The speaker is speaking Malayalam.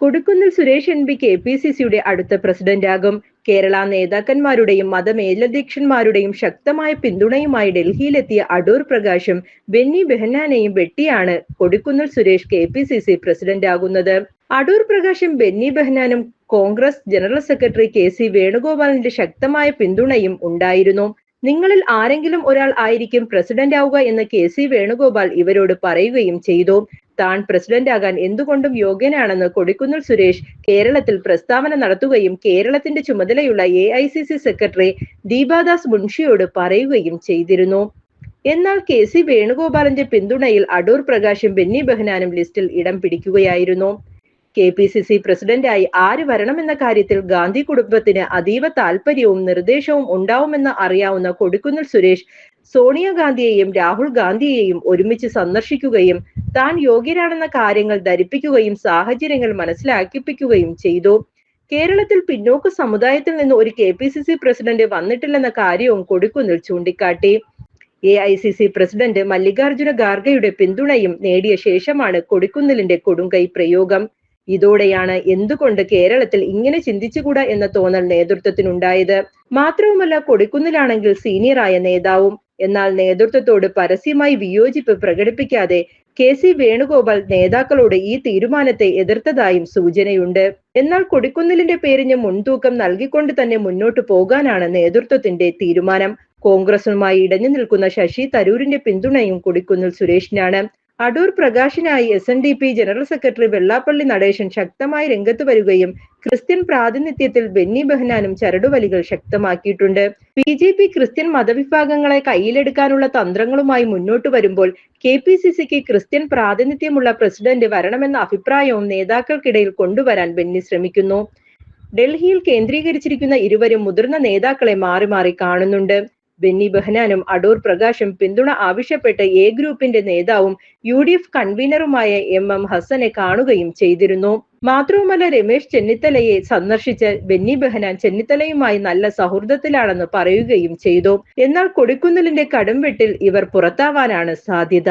Kodikunnil Suresh M P K P C സിയുടെ അടുത്ത പ്രസിഡന്റാകും. കേരള നേതാക്കന്മാരുടെയും മതമേലധ്യക്ഷന്മാരുടെയും ശക്തമായ പിന്തുണയുമായി ഡൽഹിയിലെത്തിയ അടൂർ പ്രകാശും ബെന്നി ബെഹനാനെയും വെട്ടിയാണ് Kodikunnil Suresh K P C C പ്രസിഡന്റാകുന്നത്. Adoor പ്രകാശും Benny ബെഹനാനും Congress general secretary K C വേണുഗോപാലിന്റെ ശക്തമായ പിന്തുണയും ഉണ്ടായിരുന്നു. നിങ്ങളിൽ ആരെങ്കിലും ഒരാൾ ആയിരിക്കും പ്രസിഡന്റ് ആവുക എന്ന് കെ സി വേണുഗോപാൽ ഇവരോട് പറയുകയും ചെയ്തു. താൻ പ്രസിഡന്റ് ആകാൻ എന്തുകൊണ്ടും യോഗ്യനാണെന്ന് കൊടിക്കുന്നിൽ സുരേഷ് കേരളത്തിൽ പ്രസ്താവന നടത്തുകയും കേരളത്തിന്റെ ചുമതലയുള്ള A I C C secretary Deepa Das മുൻഷിയോട് പറയുകയും ചെയ്തിരുന്നു. എന്നാൽ കെ സി വേണുഗോപാലിന്റെ പിന്തുണയിൽ അടൂർ പ്രകാശും ബെന്നി ബെഹനാനും ലിസ്റ്റിൽ ഇടം പിടിക്കുകയായിരുന്നു. കെ പി സി സി പ്രസിഡന്റായി ആര് വരണമെന്ന കാര്യത്തിൽ ഗാന്ധി കുടുംബത്തിന് അതീവ താല്പര്യവും നിർദ്ദേശവും ഉണ്ടാവുമെന്ന് അറിയാവുന്ന കൊടിക്കുന്നിൽ സുരേഷ് സോണിയാഗാന്ധിയെയും രാഹുൽ ഗാന്ധിയെയും ഒരുമിച്ച് സന്ദർശിക്കുകയും താൻ യോഗ്യരാണെന്ന കാര്യങ്ങൾ ധരിപ്പിക്കുകയും സാഹചര്യങ്ങൾ മനസ്സിലാക്കിപ്പിക്കുകയും ചെയ്തു. കേരളത്തിൽ പിന്നോക്ക സമുദായത്തിൽ നിന്ന് ഒരു K P C C president വന്നിട്ടില്ലെന്ന കാര്യവും കൊടിക്കുന്നിൽ ചൂണ്ടിക്കാട്ടി. A I C C president Mallikarjuna ഖാർഗെയുടെ പിന്തുണയും നേടിയ ശേഷമാണ് കൊടിക്കുന്നിലിന്റെ കൊടുങ്കൈ പ്രയോഗം. ഇതോടെയാണ് എന്തുകൊണ്ട് കേരളത്തിൽ ഇങ്ങനെ ചിന്തിച്ചുകൂടാ എന്ന തോന്നൽ നേതൃത്വത്തിനുണ്ടായത്. മാത്രവുമല്ല കൊടിക്കുന്നിലാണെങ്കിൽ സീനിയറായ നേതാവും എന്നാൽ നേതൃത്വത്തോട് പരസ്യമായി വിയോജിപ്പ് പ്രകടിപ്പിക്കാതെ കെ സി വേണുഗോപാൽ നേതാക്കളോട് ഈ തീരുമാനത്തെ എതിർത്തതായും സൂചനയുണ്ട്. എന്നാൽ കൊടിക്കുന്നിലിന്റെ പേരിന് മുൻതൂക്കം നൽകിക്കൊണ്ട് തന്നെ മുന്നോട്ടു പോകാനാണ് നേതൃത്വത്തിന്റെ തീരുമാനം. കോൺഗ്രസുമായി ഇടഞ്ഞു നിൽക്കുന്ന ശശി തരൂരിന്റെ പിന്തുണയും കൊടിക്കുന്നിൽ സുരേഷിനാണ്. Adoor പ്രകാശിനായി S N D P general secretary Vellappally Natesan ശക്തമായി രംഗത്ത് വരികയും ക്രിസ്ത്യൻ പ്രാതിനിധ്യത്തിൽ ബെന്നി ബെഹനാനും ചരടുവലികൾ ശക്തമാക്കിയിട്ടുണ്ട്. ബി ജെ പി ക്രിസ്ത്യൻ മതവിഭാഗങ്ങളെ കയ്യിലെടുക്കാനുള്ള തന്ത്രങ്ങളുമായി മുന്നോട്ട് വരുമ്പോൾ കെ പി സി സിക്ക് ക്രിസ്ത്യൻ പ്രാതിനിധ്യമുള്ള പ്രസിഡന്റ് വരണമെന്ന അഭിപ്രായവും നേതാക്കൾക്കിടയിൽ കൊണ്ടുവരാൻ ബെന്നി ശ്രമിക്കുന്നു. ഡൽഹിയിൽ കേന്ദ്രീകരിച്ചിരിക്കുന്ന ഇരുവരും മുതിർന്ന നേതാക്കളെ മാറി മാറി കാണുന്നുണ്ട്. ബെന്നി ബെഹനാനും അടൂർ പ്രകാശും പിന്തുണ ആവശ്യപ്പെട്ട് എ ഗ്രൂപ്പിന്റെ നേതാവും യു ഡി എഫ് കൺവീനറുമായ എം എം ഹസനെ കാണുകയും ചെയ്തിരുന്നു. മാത്രവുമല്ല രമേശ് ചെന്നിത്തലയെ സന്ദർശിച്ച് ബെന്നി ബെഹനാൻ ചെന്നിത്തലയുമായി നല്ല സൗഹൃദത്തിലാണെന്ന് പറയുകയും ചെയ്തു. എന്നാൽ കൊടിക്കുന്നിലിന്റെ കടുംവെട്ടിൽ ഇവർ പുറത്താവാനാണ് സാധ്യത.